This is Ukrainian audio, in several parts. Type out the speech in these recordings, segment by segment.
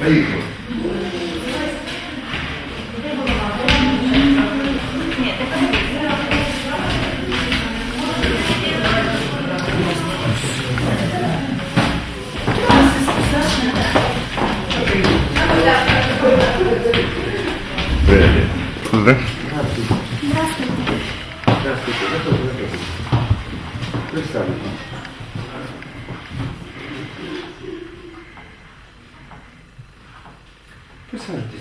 Поїхали. Здравствуйте. Присаджуйтесь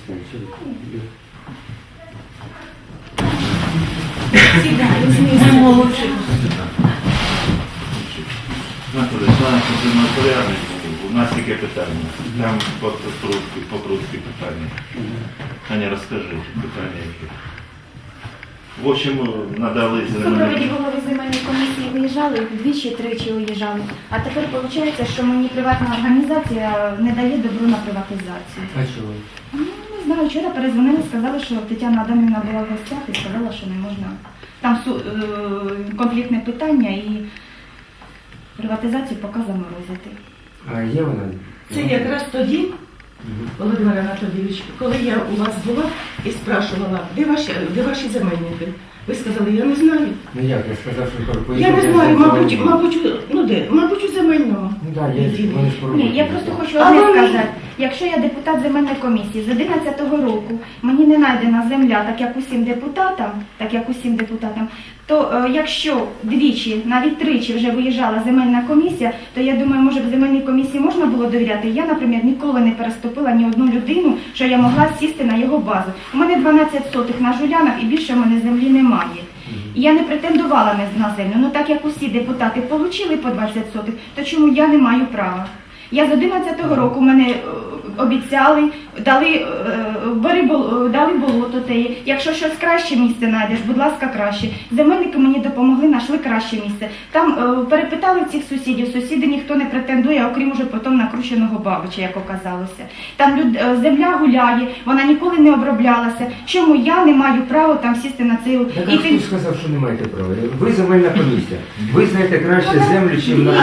порядник, у нас таке питання? Там по Петрушки, по Прудській питання. Аня, розкажи, питання які. В общем, надали В зелену. супроводі голови земельної комісії виїжджали, двічі-тричі виїжджали. А тепер виходить, що мені приватна організація не дає добру на приватизацію. А чого? Ну, не знаю, вчора перезвонили, сказали, що Тетяна Адамівна була в гостях і сказала, що не можна. Там су- е, конфліктне питання і приватизацію поки заморозити. А є вона? Це якраз тоді, Володимир Анатолійович, коли я у вас була і спрашувала, де ваші, де ваші земельники? Ви сказали, я не знаю. Ну як, я сказав, що скоро Я не знаю, мабуть, мабуть, у- ну де? Мабуть, у земельному. Ну так, я вони ж Ні, я просто хочу А одне вони- сказати. Якщо я депутат земельної комісії з 11-го року мені не знайдена земля, так як усім депутатам, так як усім депутатам, то е, якщо двічі, навіть тричі вже виїжджала земельна комісія, то я думаю, може б земельній комісії можна було довіряти. Я, наприклад, ніколи не переступила ні одну людину, що я могла сісти на його базу. У мене 12 сотих на жулянах і більше в мене землі немає. І Я не претендувала на- на землю. Ну так як усі депутати отримали по 20 сотих, то чому я не маю права? Я з 11-го року мене е, обіцяли, дали, е, бери бол- дали болото теє. Якщо щось краще місце знайдеш, будь ласка, краще. Земельники мені допомогли, знайшли краще місце. Там е, перепитали цих сусідів. Сусіди ніхто не претендує, окрім уже потім накрученого бабича, як оказалося. Там люд, земля гуляє, вона ніколи не оброблялася. Чому я не маю права там сісти на цей Так а і сказав, що не маєте права? Ви земельна комісія. Ви знаєте краще землю, ніж на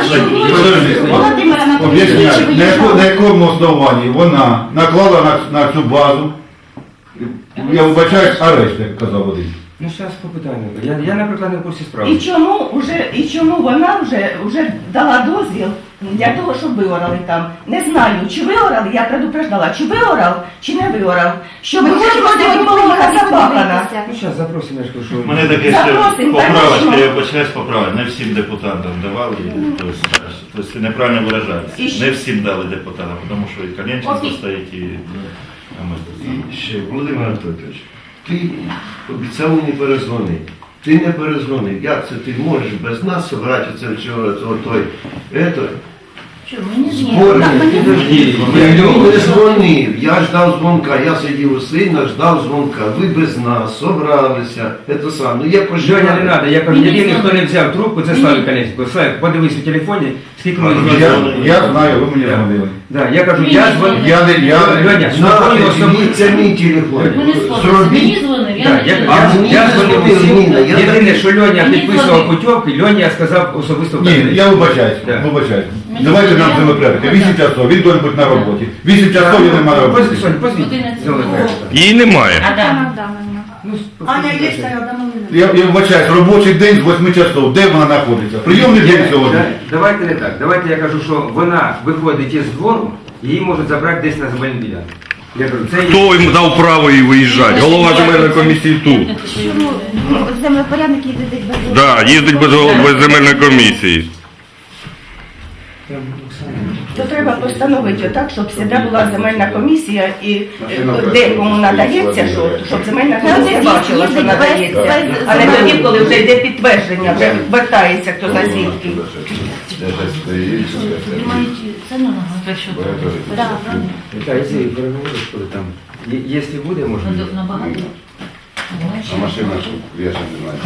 Володимир Анатолійович, На, на якому основанні вона наклала на, на цю базу, я вибачаюсь, арешт, як казав один. Ну зараз по питанню. Я, я, наприклад, не в курсі І чому уже, і чому вона вже, вже дала дозвіл для того, щоб виорали там? Не знаю, чи виорали, я предупреждала, чи виорав, чи не виорав. Що ми Ми хочемо сьогодні сьогодні запахана. Ну зараз запросимо, я ж кажу, що... Мене таке ще Запросим, поправочка, конечно. я почнеш поправити. Не всім депутатам давали, тобто, тобто неправильно І виражаюся. Не всім дали депутатам, тому що і Кам'янченко Окей. стоїть, і а ми тут. І ще, Володимир Анатолійович, ти обіцяв мені перезвонити. Ти не перезвонив. Як це ти можеш без нас собрати це вчора, це той, ето, Я йому не дзвонив, я ждав дзвонка, я сидів у сина, ждав дзвонка. Ви без нас собралися, це саме. Ну я Женя, не треба, я кажу, єдиний, хто не взяв трубку, це Славік Колєсніков. Славік, подивись у телефоні, скільки ми Я, дзвонили. я знаю, ви мені дзвонили. Да, я кажу, я дзвоню. Я не, я не, Льоня, На, спокійно, дивіться мій телефон. Зробіть. Мені дзвонив, я Да, не я, чую. Я, я дзвонив дзвонив, усім. Єдине, що Льоня підписував путівки, Льоня я сказав особисто Ні, я вибачаюсь, Да. вибачаюсь. Давайте нам виправити. 8 часов, він должен бути на роботі. 8 часов я не маю роботи. Позвіть, позвіть. Її немає. Тетяна Ну, Аня, є. Таня Я, я вибачаюсь, робочий день з 8 часов, де вона знаходиться? Прийомний день сьогодні. Давайте не так. Давайте я кажу, що вона виходить із двору, її можуть забрати десь на земельну ділянку. Я кажу, це Хто їм дав право її виїжджати? Голова земельної комісії тут. Чому землепорядник їздить без Да, їздить без, гол- без земельної комісії. То треба постановити так, щоб завжди була земельна комісія і е, де кому надається, що, щоб земельна комісія бачила, що надається. А не тоді, коли вже йде підтвердження, вже вертається хто за звідки. Ну якщо буде, можна. Набагато. А машина, я ще не знаю.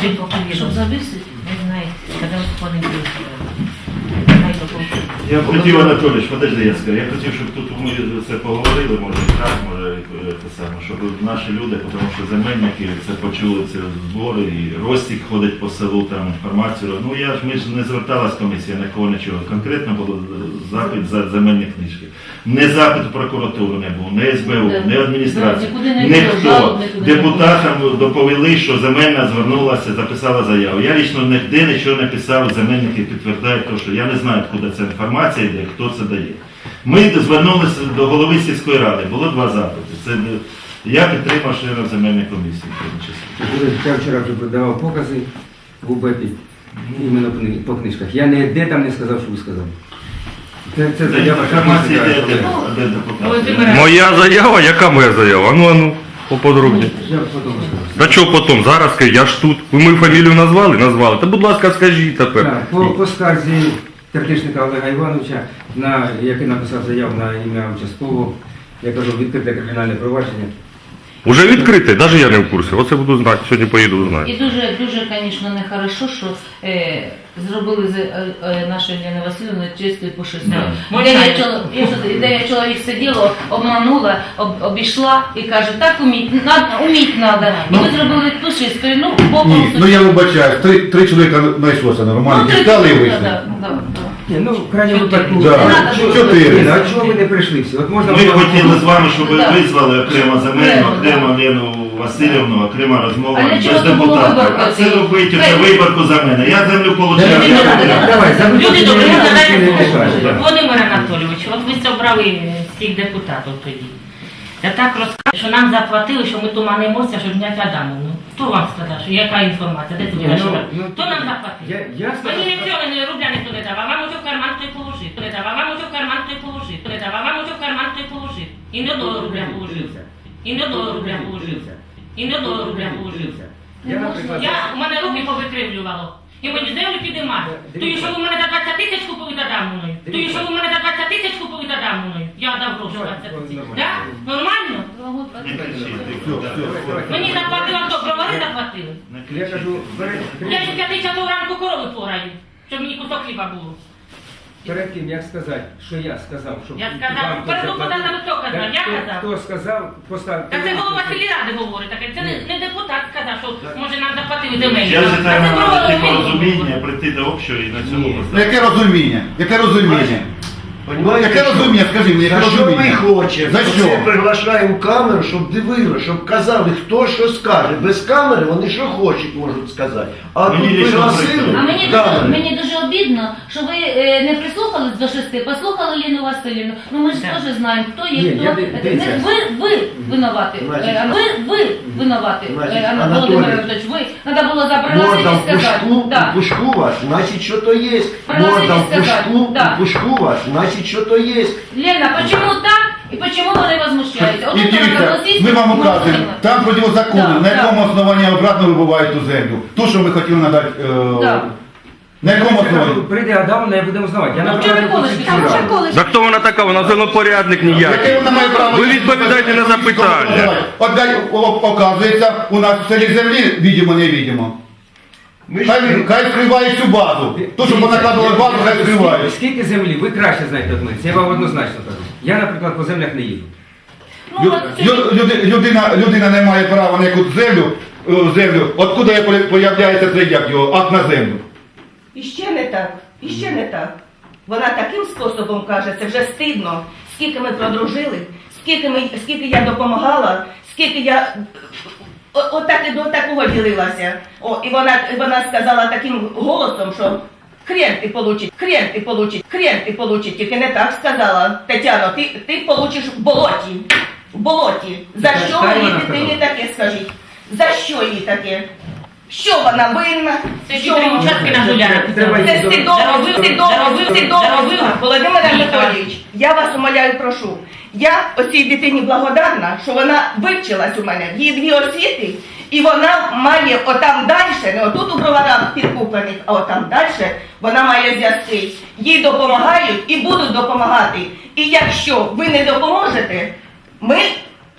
Коли не. Щоб зависить, не знаєте, коли понеділок. Хай. Я хотів, Анатолійович, подожди, я скажу. Я хотів, щоб тут ми це поговорили, може і так, може саме, щоб наші люди, тому що земельники це почули ці збори і Ростік ходить по селу, там інформацію. Ну я ж ми ж не зверталась комісія на кого нічого. Конкретно було запит за земельні книжки. Не запит в прокуратуру не був, не СБУ, не не Ніхто. Депутатам доповіли, що земельна звернулася, записала заяву. Я лічно ніде нічого не писав, земельники підтверджують, що я не знаю, куди ця інформація йде, хто це дає. Ми звернулися до голови сільської ради, було два запити. Це я підтримав члена земельної комісії. в тому числі. Я вчора вже подавав покази в УБЕПі, іменно по книжках. Я ніде там не сказав, що ви сказали. Це, це Це заява інформація комісії, де- де депутати. Моя заява, яка моя заява? Ану, ану, поподробні. Я потім скажу. Та чого потім? Зараз скажи, я ж тут. Ви мою фамілію назвали? Назвали. Та будь ласка, скажіть тепер. Так, по, по скарзі Тертишника Олега Івановича, на, який написав заяву на ім'я участкового, я кажу, відкрите кримінальне провадження. Уже відкрите, навіть я не в курсі. Оце буду знати. Сьогодні поїду І дуже, дуже, звісно, нехорошо, що е, зробили з е, е, нашої Єни Васильівни чисто і пушисто. Да. Дев'ять чоловік сиділо, обманула, об, обійшла і каже, так уміть, на, уміть треба. І ви зробили пушистою, ну, Ні, ну я вибачаю, три, три чоловіка знайшлося нормально, три дістали і вийшли. да, да, да. Ні, ну, в крайньому випадку. Да. чого- Чотири. Ні, а чого ви не прийшли всі? От можна Ми було- хотіли з вами, щоб ви Да. визвали окремо земельну, Окремо, окремо Лену Васильівну, окрема розмова А без чого було депутата. виборку А це цієї? робити вже виборку за мене. Я землю Давай, отримав. давай, за Люди добрі, не. Володимир Анатолійович, от ви зібрали всіх депутатів тоді. Я так розказую, що нам заплатили, що ми туманимося, щоб зняти Адаму. Хто вам сказав, що яка інформація? Де Ні, бачила? ну, Хто нам заплатив? Я, я Мені сказав, нічого не рубля ніхто не дав, а вам уже в карман той положив. Не давав, вам уже в карман той положив. Не давав, вам уже в карман той положив. І не одного рубля положив. І не одного рубля положив. І не одного рубля положив. Я, наприклад, Я, у мене руки повикривлювало. І мені землю підіймати. Тою, що ви мене за 20 тисяч купили за мною. Тою, що ви мене за 20 тисяч купили за мною. Я дав гроші 20 тисяч. Нормально. Да? Нормально? Мені заплатила хто? Бровари заплатили. Я кажу, ще п'яти часов ранку корови пограю, щоб мені кусок хліба було. перед тим, як сказати, що я сказав, що Я сказав, перед заплатили, хто казав? так Я хто- казав. Хто сказав, поставте. Так це голова сільради говорить, таке. Це не, не депутат сказав, що може нам заплатили земельні. Я А вже це треба бровари знайти порозуміння, прийти до общого і на цьому Ну, поставити. Яке розуміння? Яке розуміння? Понімаєте, яке що? розуміння, скажи мені, яке За що ми розуміння? хочемо? За що? Ми приглашаємо камеру, щоб дивили, щоб казали, хто що скаже. Без камери вони що хочуть можуть сказати. А Мені тут пригласили. А мені камери. дуже, мені дуже обідно, що ви е, не прислухались до шести, послухали Ліну Васильівну. Ну ми ж Так. теж знаємо, хто є, Ні, хто. я Не дивіться. ви, ви. Значить, Е, а ви, ви винувати. Значить, Е, Анатолій, Володимир Анатолійович, ви. Треба було запросити Морда і сказати. пушку, Да. в пушку вас, значить, що то є. Морда в сказати, пушку, да. в пушку вас, значить, що то є. Лена, почему так і почему вони возмущаються? І дивіться, ми вам указуємо, там противозаконно, Да, на да. якому основанні обратно вибувають ту землю. Ту, що ми хотіли надати. е, Да. На якому Я основанні? Прийде Адамовна, я будемо знавати. Я Ну, наприклад, чого хочу Там. Да хто вона така? Вона землепорядник Яке ніякий. вона має право? Ви відповідайте на запитання. От о- оказується, у нас в селі землі, відомо, невідомо. Ми Хай, ж хай скривають цю базу. То, що Дивіться, понакладували базу, хай скільки- Скільки землі? Ви краще знаєте від мене. Це я вам однозначно кажу. Я, наприклад, по землях не їду. Ну, Лю- от лю- люди- людина, людина не має права на якусь землю, е, землю. Откуда я поля- появляється цей як його, акт на землю? І ще не так, і ще не так. Вона таким способом каже, це вже стидно. Скільки ми продружили, скільки, ми, скільки я допомагала, скільки я отак і до такого ділилася. О, і вона, і вона сказала таким голосом, що хрен ти получить, хрен ти получить, хрен ти получить. Тільки не так сказала. Тетяно, ти, ти получиш в болоті. В болоті. За що їй дитині таке скажіть? За що їй таке? Що вона винна? Це Що чотири вона- участки на це стидово, Заробив, стидово, заробив, стидово, заробив. Володимир Ні, Анатолійович, я вас умоляю, прошу. Я оцій дитині благодарна, що вона вивчилась у мене, їй дві освіти, і вона має отам далі, не отут у броварах підкуплених, а отам далі вона має зв'язки. Їй допомагають і будуть допомагати. І якщо ви не допоможете, ми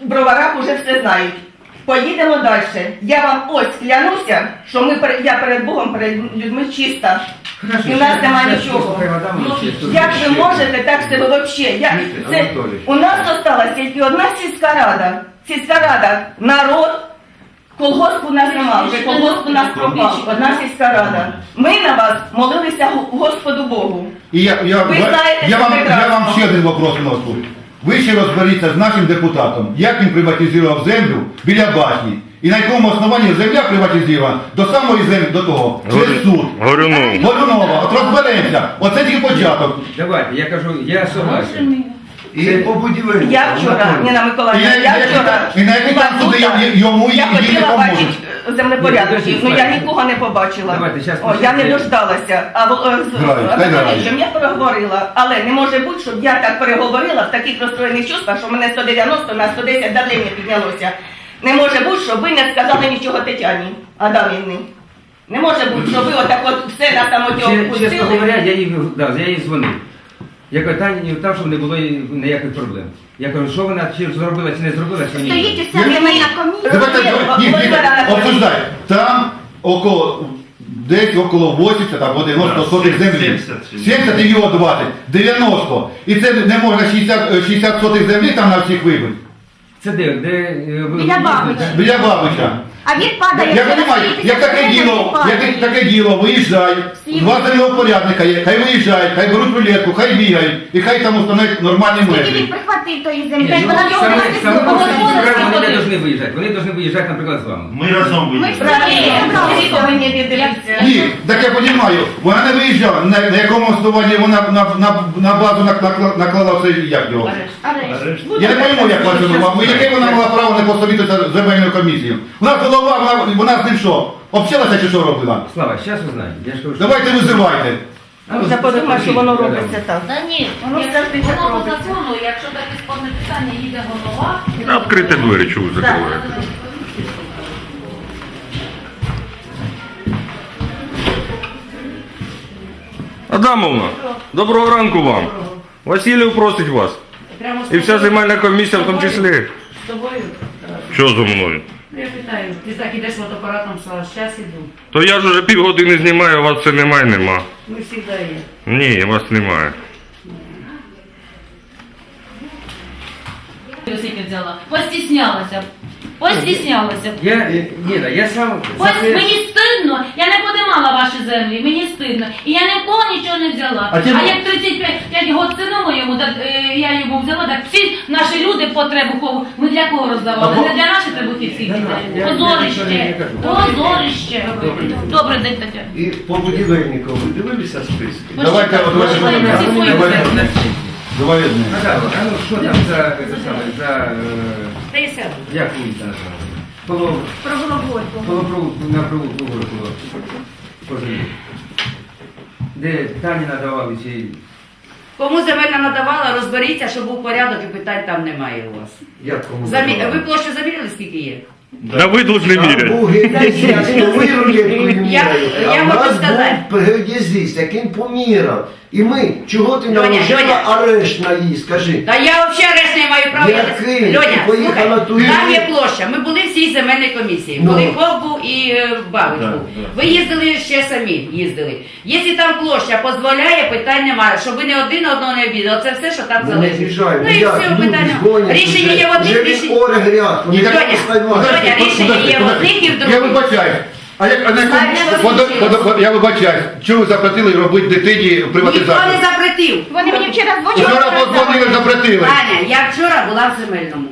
в броварах уже все знають. Поїдемо далі. Я вам ось клянуся, що ми перед- я перед Богом, перед людьми чиста. Хорошо, І в нас немає нічого. Ну, Як ви можете так себе вообще? Я, це, у нас осталась тільки одна сільська рада. Сільська рада, народ, колгоспу нас нема, вже колгоспу нас пропав, одна сільська рада. Ми на вас молилися Господу Богу. І я, я, Ви знаєте, я, вам, я вам ще один вопрос вношу. Ви ще розберіться з нашим депутатом, як він приватизував землю біля башні. І на якому основанні земля приватизована до самої землі, до того, через суд. Горюнов. Годунова, от розберемося. Оце тільки початок. Давайте, я кажу, я согласен. І по будівельнику. Я вчора, Ніна Миколаївна, я вчора і на який там суди йому і- я і їй хотіла допоможуть? Бачити землепорядників, ну я нікого не побачила. Давайте, щас О, я не дождалася. А в- е, з Грають, хай грають. Анатолійовичем я переговорила, але не може бути, щоб я так переговорила в таких розстроєних чувствах, що мене 190 на 110 давлення піднялося. Не може бути, щоб ви не сказали нічого Тетяні Адамівні. Не може бути, щоб ви отак от все на самотьок Че- Чесно пустили. говоря, я їй, да, я їй дзвонив. Я кажу, та ні, там, щоб не було ніяких проблем. Я кажу, що вона чи зробила, чи не зробила, що ні. Стоїть. Давайте, ні, ні, обсуждай. Там около, десь около 80 або 90 Да, сотих землі. 70. 70 і його 20, 90. І це не можна 60, е, 60 сотих землі там на всіх вибити. Це де? де е, ви- Біля бабича. Біля бабича. А він падає. Я свої як таке діло, як таке діло, виїжджай, Всі два земного порядника є, хай виїжджають, хай беруть рулетку, хай бігають, і хай там установлять нормальні Скільки він межі. прихватив тої землі? Вона в нього не саме по вони не повинні виїжджати. Вони повинні виїжджати, наприклад, з вами. Ми разом Ми виїдемо. Всі повинні. Ні, так я розумію, вона не виїжджала, на, на якому основанні вона на, на, на базу накла- наклала це, як його. Арешт. Я не розумію, як вона яке вона мала право не посовітися з земельною комісією. Вона голова, вона, вона з ним що, общалася чи що робила? Слава, зараз узнаємо. Я ж кажу, що- Давайте визивайте. А Я подумаю, що воно робиться так. Та ні, Воно як- завжди так воно по робиться. закону, якщо таке спорне питання їде голова. Відкрити двері, чого ви закриваєте? Адамовна, доброго ранку вам. Васильєв просить вас. І вся земельна комісія в тому числі. З тобою? Що зо мною? Ну, Я питаю, ти так ідеш фотоапаратом, що зараз іду. То я ж уже півгодини знімаю, а вас це немає, нема. Ми завжди є. Ні, вас немає. Скільки взяла. Постіснялася. Постіснялася. Я, е, Ніна, я сам... Ось за це- мені стидно, я не подимала ваші землі, мені стидно. І я ні в кого нічого не взяла. А А, ти- як 35 год сину моєму, так, е, я йому взяла, так всі наші люди потребу кого, ми для кого роздавали? А Не по- для наших требухівських Да, дітей. я- я нічого не Позорище. кажу. Позорище. Добрий день, Тетяна. І по будівельнику ви дивилися списки? Давайте, от, давайте, Почекайте, давайте, всі свої давайте, землі. давай одне. Наталя, а ну що там за, за саме, за, е, Та й сяду. як вулиця називається? Коло, Про головойку. коло провулку, на провулку було. Кожен. Де Тані надавали чи... Кому земельна надавала, розберіться, щоб був порядок і питань там немає у вас. Як кому Замі... Ви площу заміряли, скільки є? Да ви должны міряти. був геодезист, ви не Я- в нас сказати. був геодезист, який поміряв. І ми, чого ти наложила Льоня. арешт на її, скажи? Та я взагалі решт не маю права. Який? Ти Льоня, поїхала слухай, туди? там є площа. Ми були всі земельній комісії. Ну. Були був і е, Бабич Да, був. да. Ви їздили ще самі, їздили. Якщо там площа дозволяє, питань немає, щоб ви не один одного не обідали. Це все, що там Ну, не залежить. з'їжджай, Ну і як, все, люди питання. Рішення вже- є в вже одних, рішення. відпори гряд, вони Ні, так- так Льоня. Льоня, рішення є в одних і в Я других. вибачаю. А як, а на якому, водо- водо- я вибачаю, чому ви запретили робити дитині Ніхто приватизацію? не запретив. Вони мені вчора дзвонили. Вчора подзвонили, запретили. Аня, я вчора була в земельному.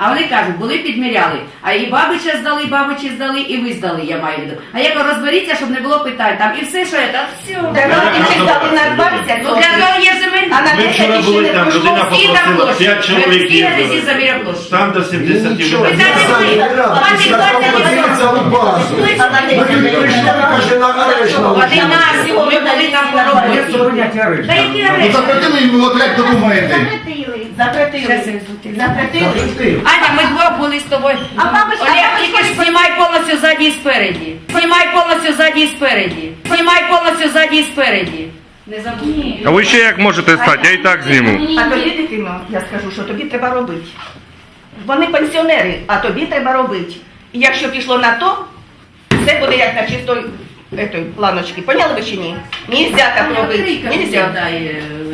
А вони кажуть, були підміряли. А і бабича здали, і бабичі здали, і ви здали, я маю в виду. А я кажу, розберіться, щоб не було питань. Там і все, що я там, все. На 20 Ну для того є земельна. А на Ми вчора були не там, людина Всі там попросила, площі. 5 чоловік їздили. Там до 70 Нічого, людей. Як? Та які Ну арешти? запретили їм виготовляти документи. Запретили. Аня, ми двох були з тобою. А Олег, а тільки ж знімай повністю ззаді і спереді. Знімай повністю ззаді і спереді. Знімай повністю ззаді і спереді. Не забудь. А ви ще як можете стати? Я і так зніму. А тобі, дитино, я скажу, що тобі треба робити. Вони пенсіонери, а тобі треба робити. І якщо пішло на то, все буде як на чистої етої планочки. Поняли ви чи ні? Нельзя так робити. Нельзя.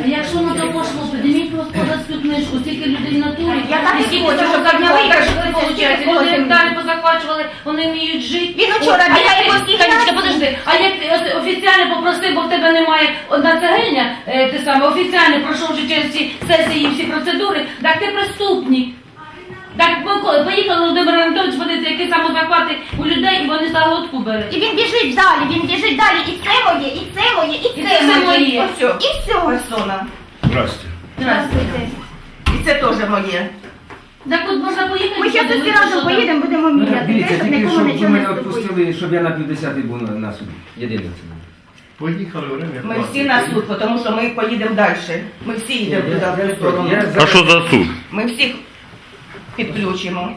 А якщо на то пошло, господарську книжку, скільки людей натурі. Я так і скільки хочу, того щоб захватили, підняли, що це виходить. Люди було гектари позахвачували, вони вміють жити. Він От, вчора а бігає як всіх подожди, а як ти ос- офіціально попросив, бо в тебе немає одна цегельня, е, ти саме офіціально пройшовши через всі сесії і всі процедури, так ти преступник. Так ми коли поїхали Володимир Анатолійович подивитися, які самозахвати у людей, і вони за глотку беруть. І він біжить далі, він біжить далі. І це моє, і це моє, і І це це моє. моє. Ось все. І все. Персона. Здрасте. Здравствуйте. І це теж моє. Так от можна поїхати. Ми зараз всі разом поїдемо, будемо міняти. міряти. Дивіться, щоб тільки нікому щоб ви нічого мене ступить. відпустили, щоб я на півдесятий був на- на суді. Єдине це. Поїхали. Ми всі на суд, тому що ми поїдемо далі. Ми всі йдемо туди в ту сторону. А що за суд? Ми всіх підключимо.